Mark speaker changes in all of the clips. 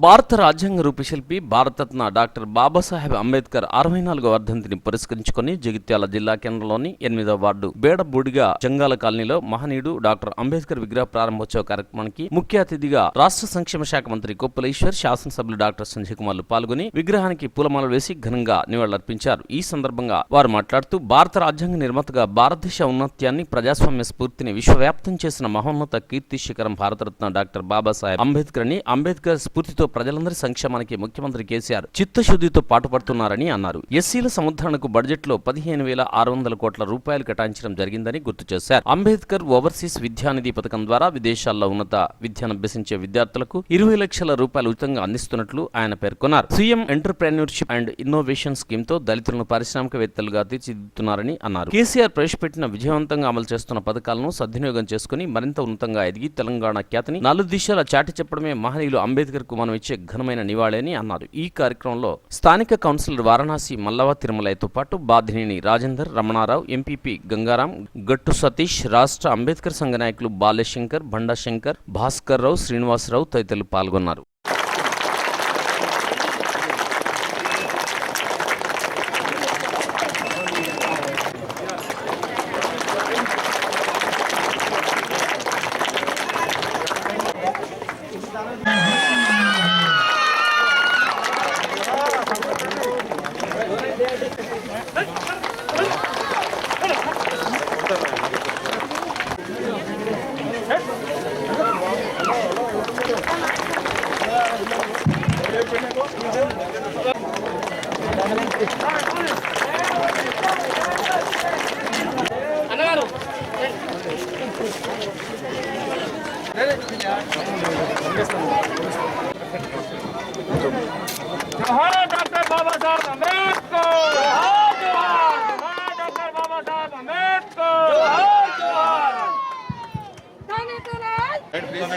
Speaker 1: భారత రాజ్యాంగ రూపశిల్పి భారతరత్న డాక్టర్ బాబాసాహెబ్ అంబేద్కర్ అరవై నాలుగో వర్ధంతిని పురస్కరించుకొని జగిత్యాల జిల్లా కేంద్రంలోని ఎనిమిదవ వార్డు బేడబూడిగా జంగాల కాలనీలో మహనీయుడు డాక్టర్ అంబేద్కర్ విగ్రహ ప్రారంభోత్సవ కార్యక్రమానికి ముఖ్య అతిథిగా రాష్ట్ర సంక్షేమ శాఖ మంత్రి కొప్పుల ఈశ్వర్ శాసనసభ్యులు డాక్టర్ సంజయ్ కుమార్లు పాల్గొని విగ్రహానికి పూలమాలలు వేసి ఘనంగా నివాళులర్పించారు. ఈ సందర్భంగా వారు మాట్లాడుతూ భారత రాజ్యాంగ నిర్మాతగా భారతదేశ ఔన్నత్యాన్ని ప్రజాస్వామ్య స్ఫూర్తిని విశ్వవ్యాప్తం చేసిన మహోన్నత కీర్తి శిఖరం భారతరత్న డాక్టర్ బాబాసాహెబ్ అంబేద్కర్ అని అంబేద్కర్ స్ఫూర్తితో ప్రజలందరి సంక్షేమానికి ముఖ్యమంత్రి కేసీఆర్ చిత్తశుద్ధితో పాటుపడుతున్నారని అన్నారు. ఎస్సీల సముద్రణకు బడ్జెట్లో పదిహేను వేల ఆరు వందల కోట్ల రూపాయలు కేటాయించడం జరిగిందని గుర్తు చేశారు. అంబేద్కర్ ఓవర్సీస్ విద్యానిధి పథకం ద్వారా విదేశాల్లో ఉన్నత విద్యను అభ్యసించే విద్యార్థులకు ఇరవై లక్షల రూపాయలు ఉచితంగా అందిస్తున్నట్లు ఆయన పేర్కొన్నారు. సీఎం ఎంటర్ప్రెన్యూర్షిప్ అండ్ ఇన్నోవేషన్ స్కీమ్తో దళితులను పారిశ్రామికవేత్తలుగా తీర్చిదిద్దుతున్నారని అన్నారు. కేసీఆర్ ప్రవేశపెట్టిన విజయవంతంగా అమలు చేస్తున్న పథకాలను సద్వినియోగం చేసుకుని మరింత ఉన్నతంగా ఎదిగి తెలంగాణ ఖ్యాతిని నాలుగు దిశల చాటి చెప్పడమే మహనీయులు అంబేద్కర్కు మనం ఇచ్చే ఘనమైన నివాళి అని అన్నారు. ఈ కార్యక్రమంలో స్థానిక కౌన్సిలర్ వారణాసి మల్లవ తిరుమలయ్యతో పాటు బాధినేని రాజేందర్ రమణారావు ఎంపీపీ గంగారాం గట్టు సతీష్ రాష్ట్ర అంబేద్కర్ సంఘ నాయకులు బాలశంకర్ బండాశంకర్ భాస్కర్ రావు శ్రీనివాసరావు తదితరులు పాల్గొన్నారు.
Speaker 2: Hey, hey.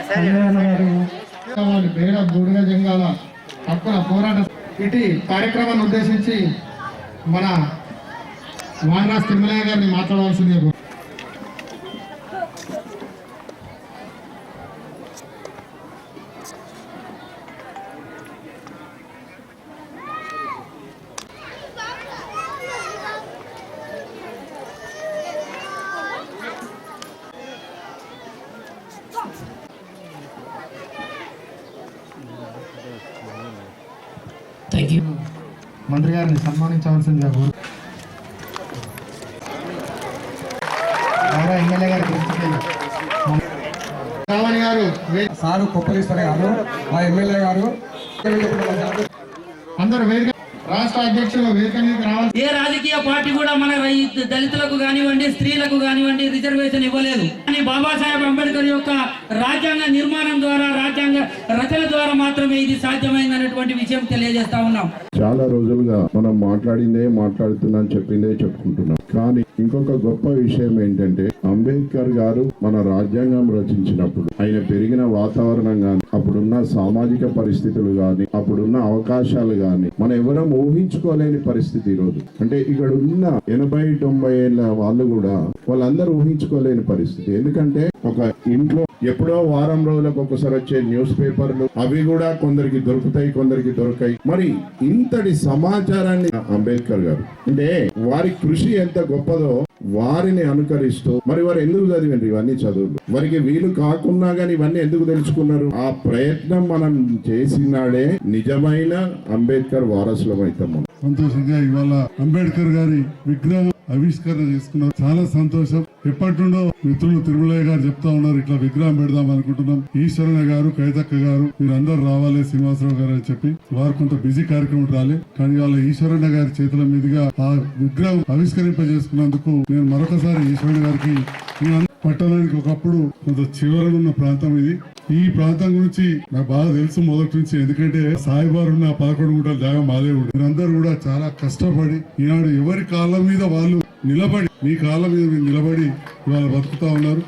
Speaker 3: కళ్యాణ బేడ బూడిగ జంగాల హక్కుల పోరాట ఇటు కార్యక్రమాన్ని ఉద్దేశించి మన వారణాసి తిరుమలయ్య గారిని మాట్లాడవలసింది. మంత్రి గారిని సన్మానించవలసిందిగా కోరు ఎమ్మెల్యే గారి రావణి గారు వే-
Speaker 4: సారు కొప్పలీశ్వర గారు మా ఎమ్మెల్యే గారు.
Speaker 3: అందరూ వేదిక రాష్ట్ర అధ్యక్షులు వేదిక మీదకి రావాలి
Speaker 5: ఏ రాజకీయ పార్టీ కూడా మన రై- దళితులకు కానివ్వండి స్త్రీలకు కానివ్వండి రిజర్వేషన్ ఇవ్వలేదు. కానీ బాబాసాహెబ్ అంబేద్కర్ యొక్క రాజ్యాంగ నిర్మాణం ద్వారా రాజ్యాంగ రచన ద్వారా మాత్రమే ఇది సాధ్యమైందన్నటువంటి విషయం తెలియజేస్తా ఉన్నాం.
Speaker 6: చాలా రోజులుగా మనం మాట్లాడిందే మాట్లాడుతున్నాం చెప్పిందే చెప్పుకుంటున్నాం. కానీ ఇంకొక గొప్ప విషయం ఏంటంటే అంబేద్కర్ గారు మన రాజ్యాంగం రచించినప్పుడు ఆయన పెరిగిన వాతావరణం గాని అప్పుడున్న సామాజిక పరిస్థితులు గాని అప్పుడున్న అవకాశాలు గాని మనం ఎవరం ఊహించుకోలేని పరిస్థితి ఈరోజు అంటే ఇక్కడ ఉన్న ఎనభై తొంభై ఏళ్ళ వాళ్ళు కూడా వాళ్ళందరూ ఊహించుకోలేని పరిస్థితి. ఎందుకంటే ఒక ఇంట్లో ఎప్పుడో వారం రోజులకు ఒకసారి వచ్చే న్యూస్ పేపర్లు అవి కూడా కొందరికి దొరుకుతాయి కొందరికి దొరకాయి. మరి ఇంతటి సమాచారాన్ని అంబేద్కర్ గారు అంటే వారి కృషి ఎంత గొప్పదో వారిని అనుకరిస్తూ మరి వారు ఎందుకు చదివండి ఇవన్నీ చదువులు. వారికి వీలు కాకున్నా గానీ ఇవన్నీ ఎందుకు తెలుసుకున్నారు? ఆ ప్రయత్నం మనం చేసినాడే నిజమైన అంబేద్కర్ వారసులం అవుతాం మనం.
Speaker 7: సంతోషంగా ఇవాళ అంబేద్కర్ గారి విగ్రహం ఆవిష్కరణ చేసుకున్నారు చాలా సంతోషం. ఎప్పటి నుండో మిత్రులు తిరుమలయ్య గారు చెప్తా ఉన్నారు ఇట్లా విగ్రహం పెడదాం అనుకుంటున్నాం. ఈశ్వరణ గారు కైతక్క గారు మీరందరూ రావాలి శ్రీనివాసరావు గారు అని చెప్పి వారు కొంత బిజీ కార్యక్రమం రాలే. కానీ వాళ్ళ ఈశ్వరణ గారి చేతుల మీదుగా ఆ విగ్రహం ఆవిష్కరింపజేసుకున్నందుకు నేను మరొకసారి ఈశ్వరణ గారికి పట్టణానికి ఒకప్పుడు కొంత చివరనున్న ప్రాంతం ఇది. ఈ ప్రాంతం గురించి నాకు బాగా తెలుసు మొదటి నుంచి. ఎందుకంటే సాయిబారు ఉన్న పదకొండు గుంటల జాగా మాదే ఉండే మీరందరూ కూడా చాలా కష్టపడి ఈనాడు ఎవరి కాళ్ళ మీద వాళ్ళు నిలబడి మీ కాళ్ళ మీద మీరు నిలబడి ఇవాళ బతుకుతా ఉన్నారు.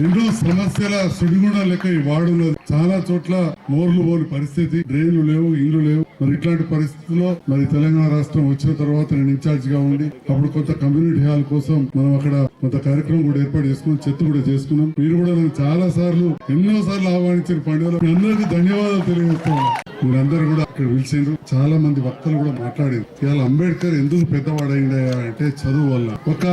Speaker 7: ఎన్నో సమస్యల సుడిగుండం లెక్క ఈ వాడున్నది చాలా చోట్ల మోర్లు పోని పరిస్థితి డ్రైన్లు లేవు ఇండ్లు లేవు. మరి ఇట్లాంటి పరిస్థితుల్లో మరి తెలంగాణ రాష్ట్రం వచ్చిన తర్వాత నేను ఇన్ఛార్జ్గా ఉండి అప్పుడు కొంత కమ్యూనిటీ హాల్ కోసం మనం అక్కడ కొంత కార్యక్రమం కూడా ఏర్పాటు చేసుకున్నాం చెత్త కూడా చేసుకున్నాం. మీరు కూడా నన్ను చాలా సార్లు ఎన్నో సార్లు ఆహ్వానించిన పండుగలు. అందరికీ ధన్యవాదాలు తెలియజేస్తున్నాను. మీరందరూ కూడా ఇక్కడ పిలిచిండ్రు చాలా మంది వక్తలు కూడా మాట్లాడారు ఇవాళ అంబేద్కర్ ఎందుకు పెద్దవాడైందయ్యా అంటే చదువు వల్ల. ఒక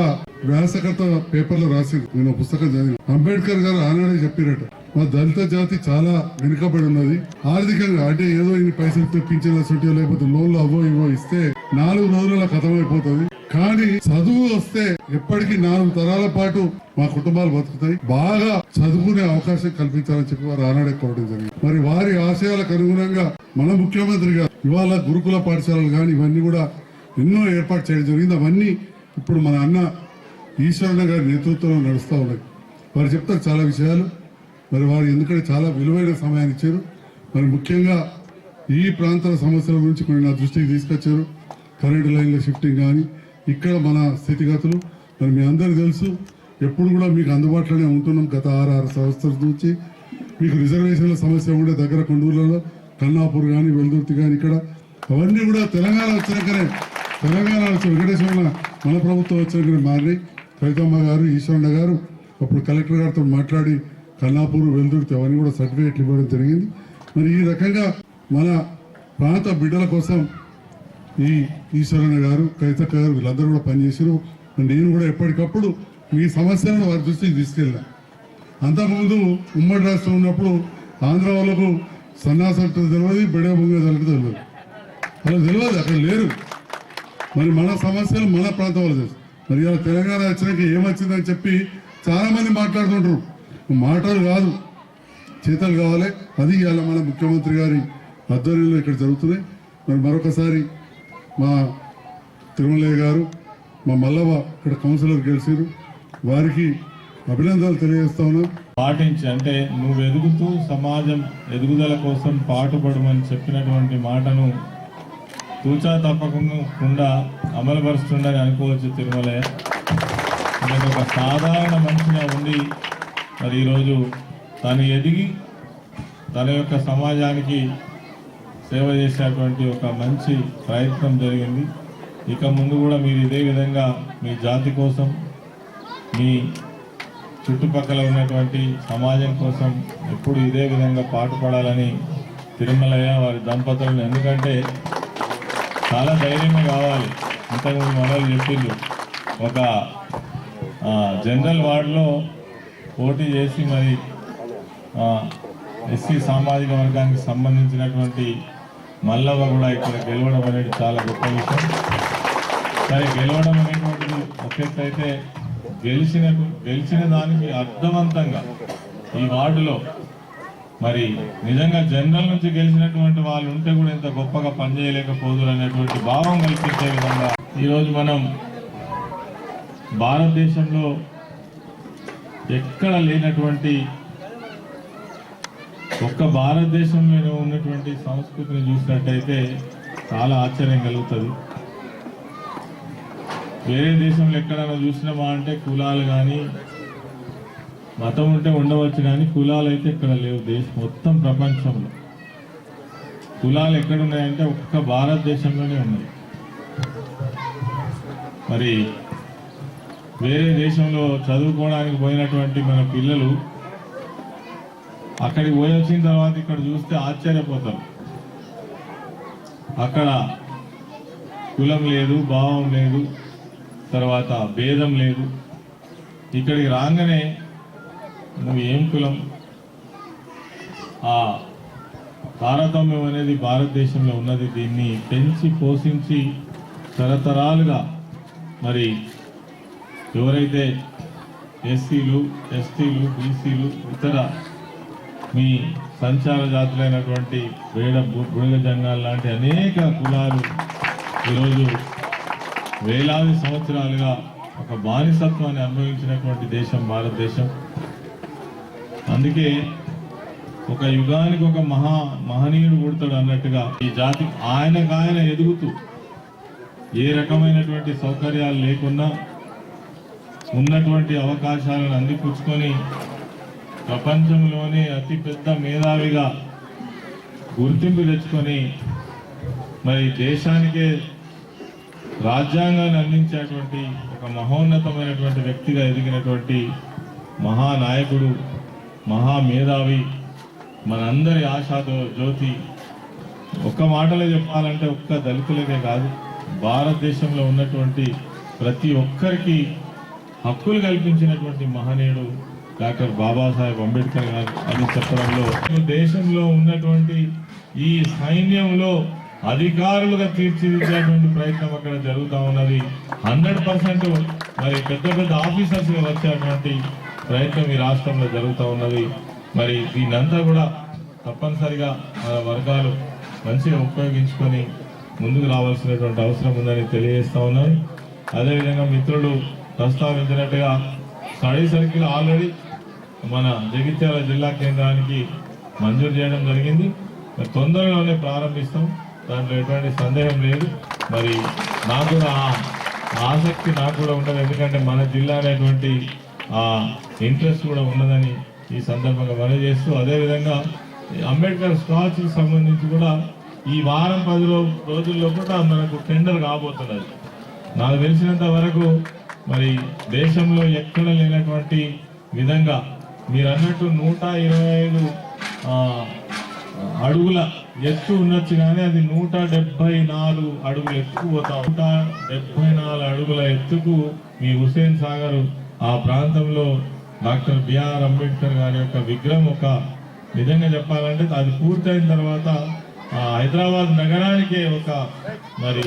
Speaker 7: వ్యాసకర్త పేపర్లో రాసింది నేను పుస్తకం చదివి అంబేద్కర్ గారు ఆనాడే చెప్పినట్టు మా దళిత జాతి చాలా వెనుకబడి ఉన్నది. ఆర్థికంగా అంటే ఏదో ఇన్ని పైసలు తెప్పించేలా సొంటి లేకపోతే లోన్లు అవో ఇవో ఇస్తే నాలుగు రోజుల కథమైపోతుంది. కానీ చదువు వస్తే ఎప్పటికీ నాలుగు తరాల పాటు మా కుటుంబాలు బతుకుతాయి. బాగా చదువుకునే అవకాశం కల్పించాలని చెప్పి వారు ఆనాడే కోరడం జరిగింది. మరి వారి ఆశయాలకు అనుగుణంగా మన ముఖ్యమంత్రిగా ఇవాళ గురుకుల పాఠశాలలు కానీ ఇవన్నీ కూడా ఎన్నో ఏర్పాటు చేయడం జరిగింది. అవన్నీ ఇప్పుడు మన అన్న ఈశ్వరన్న గారి నేతృత్వంలో నడుస్తూ ఉన్నాయి. వారు చెప్తారు చాలా విషయాలు. మరి వారు ఎందుకంటే చాలా విలువైన సమయాన్ని ఇచ్చారు. మరి ముఖ్యంగా ఈ ప్రాంతాల సమస్యల గురించి కొన్ని నా దృష్టికి తీసుకొచ్చారు. కరెంటు లైన్ల షిఫ్టింగ్ కానీ ఇక్కడ మన స్థితిగతులు మరి మీ అందరికీ తెలుసు ఎప్పుడు కూడా మీకు అందుబాటులోనే ఉంటున్నాం గత ఆరు ఆరు సంవత్సరాల నుంచి. మీకు రిజర్వేషన్ల సమస్య ఉండే దగ్గర కొండూరులలో కన్నాపూర్ కానీ వెల్దుర్తి కానీ ఇక్కడ. అవన్నీ కూడా తెలంగాణ వచ్చినాకనే తెలంగాణ వచ్చిన వెంకటేశ్వర మన ప్రభుత్వం వచ్చినాకనే మారి కవితమ్మ గారు ఈశ్వరణ గారు అప్పుడు కలెక్టర్ గారితో మాట్లాడి కన్నాపూర్ వెల్దుర్తి అవన్నీ కూడా సర్టిఫికేట్లు ఇవ్వడం జరిగింది. మరి ఈ రకంగా మన ప్రాంత బిడ్డల కోసం ఈ ఈశ్వరన్న గారు కవితక్క గారు వీళ్ళందరూ కూడా పనిచేసారు నేను కూడా ఎప్పటికప్పుడు మీ సమస్యలను వారి దృష్టికి తీసుకెళ్ళా. అంతకుముందు ఉమ్మడి రాష్ట్రం ఉన్నప్పుడు ఆంధ్ర వాళ్ళకు సన్నాసంటే తెలియదు బెడే బొంగ తెలియదు. వాళ్ళకి తెలియదు అక్కడ లేరు. మరి మన సమస్యలు మన ప్రాంతం వాళ్ళు తెలుసు మరి ఇలా తెలంగాణ వచ్చినాక ఏమొచ్చిందని చెప్పి చాలామంది మాట్లాడుతుంటారు. మాటలు కాదు. చేతలు కావాలి. అది ఇవాళ మన ముఖ్యమంత్రి గారి ఆధ్వర్యంలో ఇక్కడ జరుగుతున్నాయి మరి మరొకసారి మా తిరుమలయ్య గారు మా మల్లవ ఇక్కడ కౌన్సిలర్ గెలిచారు. వారికి అభినందనలు తెలియజేస్తా ఉన్నాం.
Speaker 8: పాటించి అంటే నువ్వు ఎదుగుతూ సమాజం ఎదుగుదల కోసం పాటుపడమని చెప్పినటువంటి మాటను తూచా తప్పకుండా అమలుపరుస్తుండని అనుకోవచ్చు తిరుమలయ్య. నేను ఒక సాధారణ మనిషిగా ఉండి మరి ఈరోజు తను ఎదిగి తన యొక్క సమాజానికి సేవ చేసేటువంటి ఒక మంచి ప్రయత్నం జరిగింది. ఇక ముందు కూడా మీరు ఇదే విధంగా మీ జాతి కోసం మీ చుట్టుపక్కల ఉన్నటువంటి సమాజం కోసం ఎప్పుడు ఇదే విధంగా పాటుపడాలని తిరుమలయ్య వారి దంపతులను ఎందుకంటే చాలా ధైర్యమే కావాలి. ఇంతకుముందు మనలు చెప్పిండ్రు ఒక జనరల్ వార్డులో పోటీ చేసి మరి ఎస్సీ సామాజిక వర్గానికి సంబంధించినటువంటి మల్లవ్వ కూడా ఇక్కడ గెలవడం అనేది చాలా గొప్ప విషయం. సరే గెలవడం అనేటువంటిది ఒక అయితే గెలిచిన గెలిచిన దానికి అర్థవంతంగా ఈ వార్డులో మరి నిజంగా జనరల్ నుంచి గెలిచినటువంటి వాళ్ళు ఉంటే కూడా ఇంత గొప్పగా పనిచేయలేకపోదు అనేటువంటి భావం కల్పించే విధంగా ఈరోజు మనం భారతదేశంలో ఎక్కడ లేనటువంటి ఒక్క భారతదేశంలో ఉన్నటువంటి సంస్కృతిని చూసినట్టయితే చాలా ఆశ్చర్యం కలుగుతుంది. వేరే దేశంలో ఎక్కడైనా చూసినామా అంటే కులాలు కానీ మతం ఉంటే ఉండవచ్చు కానీ కులాలు అయితే ఇక్కడ లేవు దేశం మొత్తం ప్రపంచంలో. కులాలు ఎక్కడున్నాయంటే ఒక్క భారతదేశంలోనే ఉన్నాయి. మరి వేరే దేశంలో చదువుకోవడానికి పోయినటువంటి మన పిల్లలు అక్కడికి పోయి వచ్చిన తర్వాత ఇక్కడ చూస్తే ఆశ్చర్యపోతాం. అక్కడ కులం లేదు భావం లేదు తర్వాత భేదం లేదు. ఇక్కడికి రాగానే నువ్వు ఏం కులం? ఆ తారతమ్యం అనేది భారతదేశంలో ఉన్నది. దీన్ని పెంచి పోషించి తరతరాలుగా మరి ఎవరైతే ఎస్సీలు ఎస్టీలు బీసీలు ఇతర మీ సంచార జాతులైనటువంటి వేడ బుడిగ జంగాలు లాంటి అనేక కులాలు ఈరోజు వేలాది సంవత్సరాలుగా ఒక బానిసత్వాన్ని అనుభవించినటువంటి దేశం భారతదేశం. అందుకే ఒక యుగానికి ఒక మహా మహనీయుడు పుడతాడు అన్నట్టుగా ఈ జాతి ఆయనకు ఆయన ఎదుగుతూ ఏ రకమైనటువంటి సౌకర్యాలు లేకున్నా ఉన్నటువంటి అవకాశాలను అందిపుచ్చుకొని ప్రపంచంలోనే అతిపెద్ద మేధావిగా గుర్తింపు తెచ్చుకొని మరి దేశానికే రాజ్యాంగాన్ని అందించేటువంటి ఒక మహోన్నతమైనటువంటి వ్యక్తిగా ఎదిగినటువంటి మహానాయకుడు మహామేధావి మనందరి ఆశాతో జ్యోతి. ఒక్క మాటలో చెప్పాలంటే ఒక్క దళితులకే కాదు భారతదేశంలో ఉన్నటువంటి ప్రతి ఒక్కరికి హక్కులు కల్పించినటువంటి మహనీయుడు డాక్టర్ బాబాసాహెబ్ అంబేద్కర్ గారు అని చెప్పడంలో దేశంలో ఉన్నటువంటి ఈ సైన్యంలో అధికారులుగా తీర్చిదిద్దేటువంటి ప్రయత్నం అక్కడ జరుగుతూ ఉన్నది. హండ్రెడ్ పర్సెంట్ మరి పెద్ద పెద్ద ఆఫీసర్స్గా వచ్చేటువంటి ప్రయత్నం ఈ రాష్ట్రంలో జరుగుతూ ఉన్నది. మరి దీనంతా కూడా తప్పనిసరిగా మన వర్గాలు మంచిగా ఉపయోగించుకొని ముందుకు రావాల్సినటువంటి అవసరం ఉందని తెలియజేస్తూ ఉన్నాను. అదేవిధంగా మిత్రులు ప్రస్తావించినట్టుగా స్టడీ సర్కిల్ ఆల్రెడీ మన జగిత్యాల జిల్లా కేంద్రానికి మంజూరు చేయడం జరిగింది. మరి తొందరలోనే ప్రారంభిస్తాం. దాంట్లో ఎటువంటి సందేహం లేదు. మరి నాకు కూడా ఆసక్తి నాకు కూడా ఉంటుంది. ఎందుకంటే మన జిల్లా అనేటువంటి ఆ ఇంట్రెస్ట్ కూడా ఉన్నదని ఈ సందర్భంగా మనవి చేస్తూ అదేవిధంగా అంబేద్కర్ స్టాచ్కి సంబంధించి కూడా ఈ వారం పది రోజుల్లో కూడా మనకు టెండర్ కాబోతున్నది. నాకు తెలిసినంత వరకు మరి దేశంలో ఎక్కడ లేనటువంటి విధంగా మీరు అన్నట్టు నూట ఇరవై ఐదు అడుగుల ఎత్తు ఉండొచ్చు కానీ అది నూట డెబ్బై నాలుగు అడుగుల ఎత్తుకు పోతా నూట డెబ్బై నాలుగు అడుగుల ఎత్తుకు మీ హుసేన్ సాగర్ ఆ ప్రాంతంలో డాక్టర్ బిఆర్ అంబేద్కర్ గారి యొక్క విగ్రహం ఒక నిజంగా చెప్పాలంటే అది పూర్తయిన తర్వాత ఆ హైదరాబాద్ నగరానికే ఒక మరి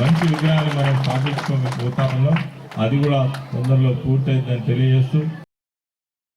Speaker 8: మంచి విగ్రహాన్ని మనం స్థాపించుకొని పోతా ఉన్నాం. అది కూడా తొందరలో పూర్తయిందని తెలియజేస్తూ